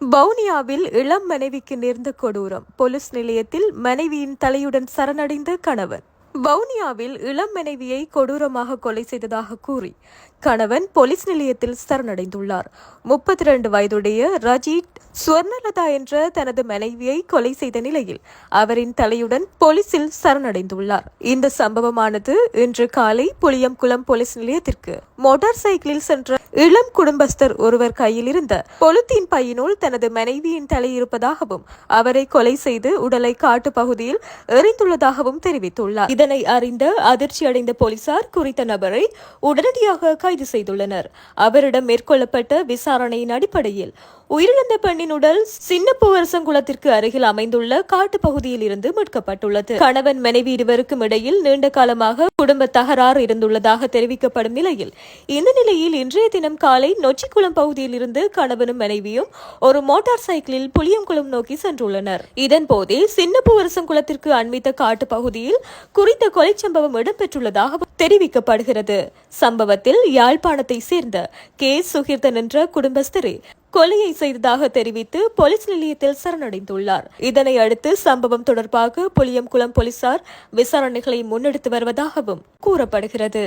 வவுனியாவில் இளம் மனைவிக்கு நேர்ந்த கொடூரம். போலீஸ் நிலையத்தில் மனைவியின் தலையுடன் சரணடைந்த கணவன். வவுனியாவில் இளம் மனைவியை கொடூரமாக கொலை செய்ததாக கூறி கணவன் போலீஸ் நிலையத்தில் சரணடைந்துள்ளார். முப்பத்தி ரெண்டு வயதுடைய ரஜித் சுவர்ணலதா என்ற தனது மனைவியை கொலை செய்த நிலையில் அவரின் தலையுடன் போலீசில் சரணடைந்துள்ளார். இந்த சம்பவமானது இன்று காலை புளியம்குளம் போலீஸ் நிலையத்திற்கு மோட்டார் சைக்கிளில் சென்ற இளம் குடும்பஸ்தர் ஒருவர் கையில் இருந்த பொலித்தீன் பையினுள் தனது மனைவியின் தலை இருப்பதாகவும் அவரை கொலை செய்து உடலை காட்டு பகுதியில் எறிந்துள்ளதாகவும் தெரிவித்துள்ளார். இதனை அறிந்த அதிர்ச்சி அடைந்த போலீசார் குறித்த நபரை உடனடியாக கைது செய்துள்ளனர். அவரிடம் மேற்கொள்ளப்பட்ட விசாரணையின் அடிப்படையில் உயிரிழந்த பெண்ணின் உடல் சின்னப்புவரசங்குளத்திற்கு அருகில் அமைந்துள்ள காட்டு பகுதியில் இருந்து மீட்கப்பட்டுள்ளது. கணவன் மனைவி இருவருக்கும் இடையில் நீண்ட காலமாக குடும்ப தகராறு இருந்துள்ளதாக தெரிவிக்கப்படும் நிலையில் இந்த நிலையில் இன்றைய தினம் காலை நொச்சிக்குளம் பகுதியில் இருந்து கணவனும் மனைவியும் ஒரு மோட்டார் சைக்கிளில் புளியங்குளம் நோக்கி சென்றுள்ளனர். இதன் போதே சின்னப்புவரசம் குளத்திற்கு அண்மித்த காட்டு பகுதியில் குறித்த கொலை சம்பவம் இடம்பெற்றுள்ளதாக தெரிவிக்கப்படுகிறது. சம்பவத்தில் யாழ்ப்பாணத்தை சேர்ந்த கே. சுகீர்த்தன் என்ற குடும்பஸ்தரே கொலையை செய்ததாக தெரிவித்து போலீஸ் நிலையத்தில் சரணடைந்துள்ளார். இதனை அடுத்து சம்பவம் தொடர்பாக புளியம்குளம் போலீசார் விசாரணைகளை முன்னெடுத்து வருவதாகவும் கூறப்படுகிறது.